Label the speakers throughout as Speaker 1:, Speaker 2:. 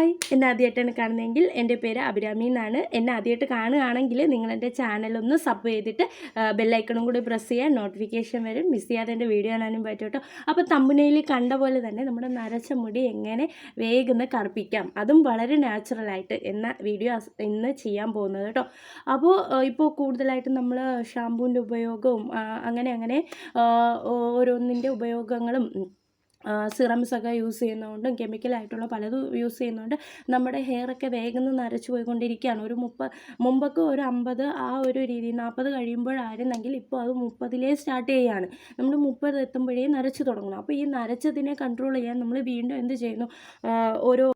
Speaker 1: Hi. എന്നെ ആദ്യമായിട്ടാണ് കാണുന്നതെങ്കിൽ എന്റെ പേര് അഭിരാമി എന്നാണ്. എന്നെ ആദ്യമായിട്ട് കാണുകയാണെങ്കിൽ നിങ്ങളെന്റെ ചാനലൊന്ന് സബ് ചെയ്തിട്ട് ബെല്ലൈക്കണും കൂടി പ്രസ് ചെയ്യാൻ നോട്ടിഫിക്കേഷൻ വരും. മിസ് ചെയ്യാതെ എന്റെ വീഡിയോ കാണാനും പറ്റും കേട്ടോ. അപ്പോൾ തമ്പുനയിൽ കണ്ട പോലെ തന്നെ നമ്മുടെ നരച്ച മുടി എങ്ങനെ വേഗം കറുപ്പിക്കാം. അതും വളരെ നാച്ചുറലായിട്ട് എന്ന വീഡിയോ ഇന്ന് ചെയ്യാൻ പോകുന്നത് കേട്ടോ. അപ്പോൾ ഇപ്പോൾ കൂടുതലായിട്ടും നമ്മൾ ഷാമ്പൂവിന്റെ ഉപയോഗവും അങ്ങനെ അങ്ങനെ ഓരോന്നിന്റെ ഉപയോഗങ്ങളും സിറംസ് ഒക്കെ യൂസ് ചെയ്യുന്നതുകൊണ്ടും കെമിക്കലായിട്ടുള്ള പലതും യൂസ് ചെയ്യുന്നതുകൊണ്ട് നമ്മുടെ ഹെയറൊക്കെ വേഗം നരച്ചു പോയിക്കൊണ്ടിരിക്കുകയാണ്. ഒരു മുപ്പ മുമ്പൊക്കെ ഒരു അമ്പത് ആ ഒരു രീതി നാൽപ്പത് കഴിയുമ്പോഴായിരുന്നെങ്കിൽ ഇപ്പോൾ അത് മുപ്പതിലേ സ്റ്റാർട്ട് ചെയ്യുകയാണ്. നമ്മൾ മുപ്പത് എത്തുമ്പോഴേ നരച്ചു തുടങ്ങണം. അപ്പോൾ ഈ നരച്ചതിനെ കൺട്രോൾ ചെയ്യാൻ നമ്മൾ വീണ്ടും എന്ത് ചെയ്യുന്നു? ഓരോ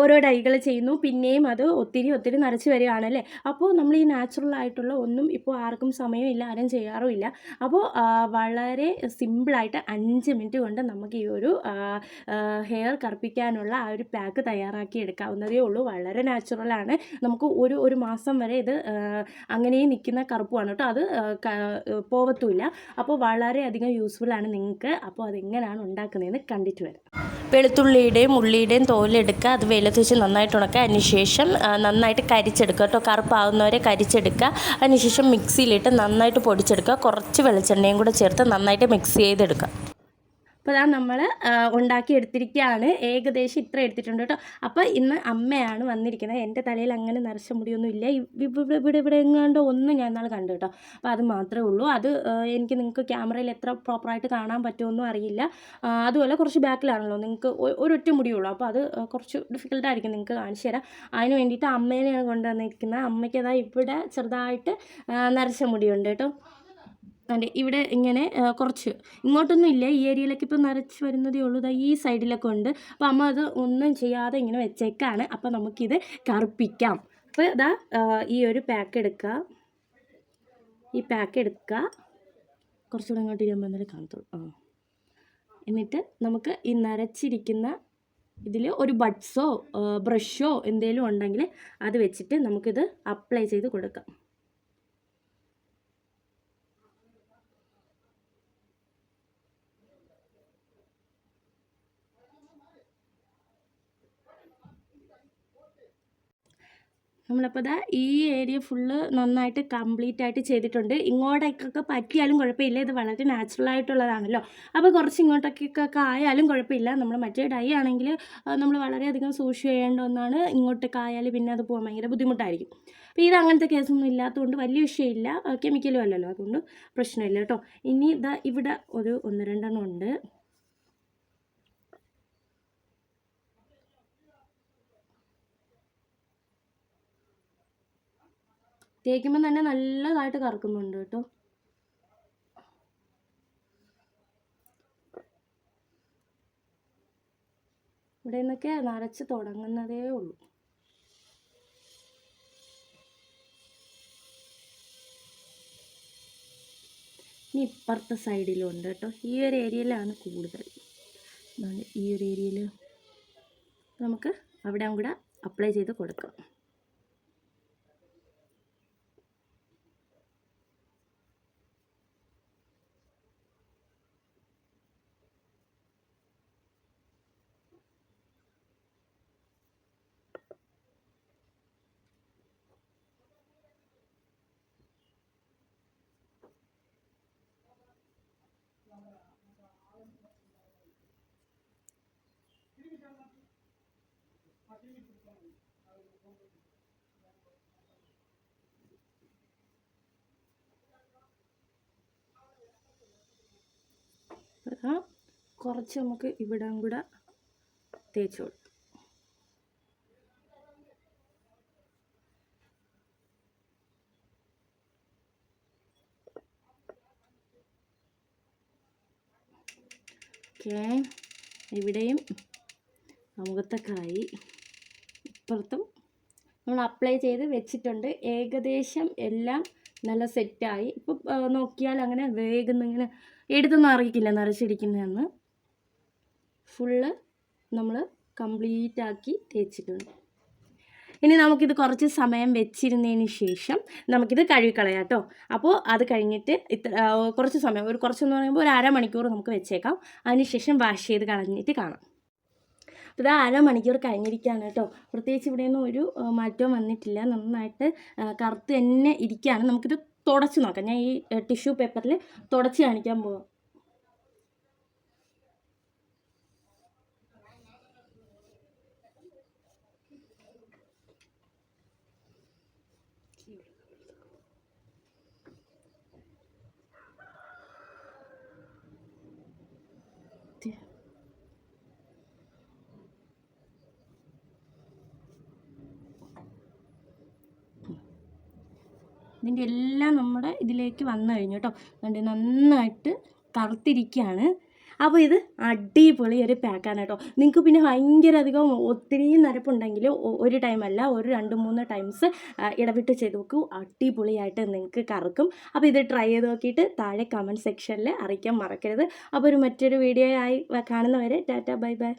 Speaker 1: ഓരോ ഡൈകൾ ചെയ്യുന്നു. പിന്നെയും അത് ഒത്തിരി ഒത്തിരി നിറച്ച് വരികയാണല്ലേ? അപ്പോൾ നമ്മൾ ഈ നാച്ചുറൽ ആയിട്ടുള്ള ഒന്നും ഇപ്പോൾ ആർക്കും സമയമില്ല ആരും ചെയ്യാറുമില്ല. അപ്പോൾ വളരെ സിമ്പിളായിട്ട് അഞ്ച് മിനിറ്റ് കൊണ്ട് നമുക്ക് ഈ ഒരു ഹെയർ കറുപ്പിക്കാനുള്ള ആ ഒരു പാക്ക് തയ്യാറാക്കി എടുക്കാവുന്നതേ ഉള്ളൂ. വളരെ നാച്ചുറലാണ് നമുക്ക് ഒരു ഒരു മാസം വരെ ഇത് അങ്ങനെ നിൽക്കുന്ന കറുപ്പുമാണ് കേട്ടോ. അത് പോവത്തുമില്ല. അപ്പോൾ വളരെയധികം യൂസ്ഫുള്ളാണ് നിങ്ങൾക്ക്. അപ്പോൾ അതെങ്ങനെയാണ് ഉണ്ടാക്കുന്നതെന്ന് കണ്ടിട്ട് വരാം. വെളുത്തുള്ളിയുടെയും ഉള്ളിയുടെയും തോലെടുക്കുക അത് വെയിലത്ത് വെച്ച് നന്നായിട്ട് ഉണക്കുക. അതിനുശേഷം നന്നായിട്ട് കരിച്ചെടുക്കുക കേട്ടോ. കറുപ്പാവുന്നവരെ കരിച്ചെടുക്കുക. അതിനുശേഷം മിക്സിയിലിട്ട് നന്നായിട്ട് പൊടിച്ചെടുക്കുക. കുറച്ച് വെളിച്ചെണ്ണയും കൂടെ ചേർത്ത് നന്നായിട്ട് മിക്സ് ചെയ്തെടുക്കുക. അപ്പോൾ അതാ നമ്മൾ ഉണ്ടാക്കി എടുത്തിരിക്കുകയാണ് ഏകദേശം ഇത്ര എടുത്തിട്ടുണ്ട് കേട്ടോ. അപ്പോൾ ഇന്ന് അമ്മയാണ് വന്നിരിക്കുന്നത്. എന്റെ തലയിൽ അങ്ങനെ നിറച്ച മുടിയൊന്നും ഇല്ല. ഇവിടെ ഇവിടെ ഇവിടെ എങ്ങാണ്ട് ഒന്നും ഞാൻ നാളെ കണ്ടു കേട്ടോ. അപ്പോൾ അത് മാത്രമേ ഉള്ളൂ. അത് എനിക്ക് നിങ്ങൾക്ക് ക്യാമറയിൽ എത്ര പ്രോപ്പറായിട്ട് കാണാൻ പറ്റുമെന്നും അറിയില്ല. അതുപോലെ കുറച്ച് ബാക്കിലാണല്ലോ. നിങ്ങൾക്ക് ഒരൊറ്റ മുടിയുള്ളൂ അപ്പോൾ അത് കുറച്ച് ഡിഫിക്കൽട്ടായിരിക്കും നിങ്ങൾക്ക് കാണിച്ചു തരാം അതിന് വേണ്ടിയിട്ട് അമ്മേനെയാണ് കൊണ്ടുവന്നിരിക്കുന്നത്. അമ്മയ്ക്ക് അതാ ഇവിടെ ചെറുതായിട്ട് നരച്ച മുടിയുണ്ട് കേട്ടോ. അതെ ഇവിടെ ഇങ്ങനെ കുറച്ച്. ഇങ്ങോട്ടൊന്നും ഇല്ല. ഈ ഏരിയയിലൊക്കെ ഇപ്പോൾ നിറച്ച് വരുന്നതേ ഉള്ളൂ. ഈ സൈഡിലൊക്കെ ഉണ്ട്. അപ്പോൾ അമ്മ അത് ഒന്നും ചെയ്യാതെ ഇങ്ങനെ വെച്ചേക്കാണ്. അപ്പോൾ നമുക്കിത് കറുപ്പിക്കാം. അപ്പോൾ ഇതാ ഈ ഒരു പാക്ക് എടുക്കുക. ഈ പാക്ക് എടുക്കുക. കുറച്ചുകൂടെ ഇങ്ങോട്ട് ഇരുമ്പോൾ എന്നാലും കാണത്തുള്ളൂ. ആ. എന്നിട്ട് നമുക്ക് ഈ നരച്ചിരിക്കുന്ന ഇതിൽ ഒരു ബഡ്സോ ബ്രഷോ എന്തെങ്കിലും ഉണ്ടെങ്കിൽ അത് വെച്ചിട്ട് നമുക്കിത് അപ്ലൈ ചെയ്ത് കൊടുക്കാം. നമ്മളപ്പോൾ ദാ ഈ ഏരിയ ഫുള്ള് നന്നായിട്ട് കംപ്ലീറ്റ് ആയിട്ട് ചെയ്തിട്ടുണ്ട്. ഇങ്ങോട്ടേക്കൊക്കെ പറ്റിയാലും കുഴപ്പമില്ല. ഇത് വളരെ നാച്ചുറൽ ആയിട്ടുള്ളതാണല്ലോ. അപ്പോൾ കുറച്ച് ഇങ്ങോട്ടേക്കൊക്കെ ആയാലും കുഴപ്പമില്ല. നമ്മൾ മറ്റേ ഡൈ ആണെങ്കിൽ നമ്മൾ വളരെയധികം സൂക്ഷിച്ച് ചെയ്യേണ്ട ഒന്നാണ് ഇങ്ങോട്ടേക്ക് ആയാലും പിന്നെ അത് പോകാൻ ഭയങ്കര ബുദ്ധിമുട്ടായിരിക്കും. അപ്പോൾ ഇത് അങ്ങനത്തെ കേസൊന്നും ഇല്ലാത്തതുകൊണ്ട് വലിയ വിഷയമില്ല. കെമിക്കലും അല്ലല്ലോ. അതുകൊണ്ട് പ്രശ്നമില്ല കേട്ടോ. ഇനി ഇതാ ഇവിടെ ഒരു ഒന്ന് രണ്ടെണ്ണം ഉണ്ട്. തേക്കുമ്പോൾ തന്നെ നല്ലതായിട്ട് കറക്കുന്നുണ്ട് കേട്ടോ. ഇവിടെ നിന്നൊക്കെ നരച്ച് തുടങ്ങുന്നതേ ഉള്ളൂ. ഇനി ഇപ്പുറത്തെ സൈഡിലും ഉണ്ട് കേട്ടോ. ഈ ഒരു ഏരിയയിലാണ് കൂടുതൽ. ഈ ഒരു ഏരിയയിൽ നമുക്ക് അവിടെ കൂടെ അപ്ലൈ ചെയ്ത് കൊടുക്കാം. കുറച്ച് നമുക്ക് ഇവിടം കൂടെ തേച്ച് കൊടുക്കാം ഓക്കേ ഇവിടെയും മുഖത്തൊക്കെയായി ഇപ്പുറത്തും നമ്മൾ അപ്ലൈ ചെയ്ത് വെച്ചിട്ടുണ്ട്. ഏകദേശം എല്ലാം നല്ല സെറ്റായി ഇപ്പം ആ, നോക്കിയാൽ അങ്ങനെ വേഗം ഇങ്ങനെ എടുത്തൊന്നും അറിയിക്കില്ല നിറച്ചിരിക്കുന്നതെന്ന്. ഫുള്ള് നമ്മൾ കംപ്ലീറ്റ് ആക്കി തേച്ചിട്ടുണ്ട്. ഇനി നമുക്കിത് കുറച്ച് സമയം വെച്ചിരുന്നതിന് ശേഷം നമുക്കിത് കഴുകിക്കളയാം കേട്ടോ. അപ്പോൾ അത് കഴിഞ്ഞിട്ട് ഇത്ര കുറച്ച് സമയം ഒരു കുറച്ചെന്ന് പറയുമ്പോൾ ഒരു അരമണിക്കൂർ നമുക്ക് വെച്ചേക്കാം. അതിനുശേഷം വാഷ് ചെയ്ത് കളഞ്ഞിട്ട് കാണാം. അര അരമണിക്കൂർ കഴിഞ്ഞിരിക്കുകയാണ് കേട്ടോ. പ്രത്യേകിച്ച് ഇവിടെയൊന്നും ഒരു മാറ്റവും വന്നിട്ടില്ല. നന്നായിട്ട് കറുത്ത് തന്നെ ഇരിക്കുകയാണ്. നമുക്കിത് തുടച്ച് നോക്കാം. ഞാൻ ഈ ടിഷ്യൂ പേപ്പറിൽ തുടച്ച് കാണിക്കാൻ പോവാം. ഇതിന്റെ എല്ലാം നമ്മുടെ ഇതിലേക്ക് വന്നു കഴിഞ്ഞു കേട്ടോ കണ്ട് നന്നായിട്ട് കറുത്തിരിക്കുകയാണ്. അപ്പോൾ ഇത് അടിപൊളി ഒരു പാക്കാണ് കേട്ടോ നിങ്ങൾക്ക് പിന്നെ ഭയങ്കര അധികം ഒത്തിരി നരപ്പുണ്ടെങ്കിൽ ഒരു ടൈമല്ല ഒരു രണ്ട് മൂന്ന് ടൈംസ് ഇടവിട്ട് ചെയ്ത് നോക്കൂ. അടിപൊളിയായിട്ട് നിങ്ങൾക്ക് കറക്കും. അപ്പോൾ ഇത് ട്രൈ ചെയ്ത് നോക്കിയിട്ട് താഴെ കമന്റ് സെക്ഷനിൽ അറിയിക്കാൻ മറക്കരുത്. അപ്പോൾ ഒരു മറ്റൊരു വീഡിയോ ആയി കാണുന്നവരെ ടാറ്റ ബൈ ബൈ.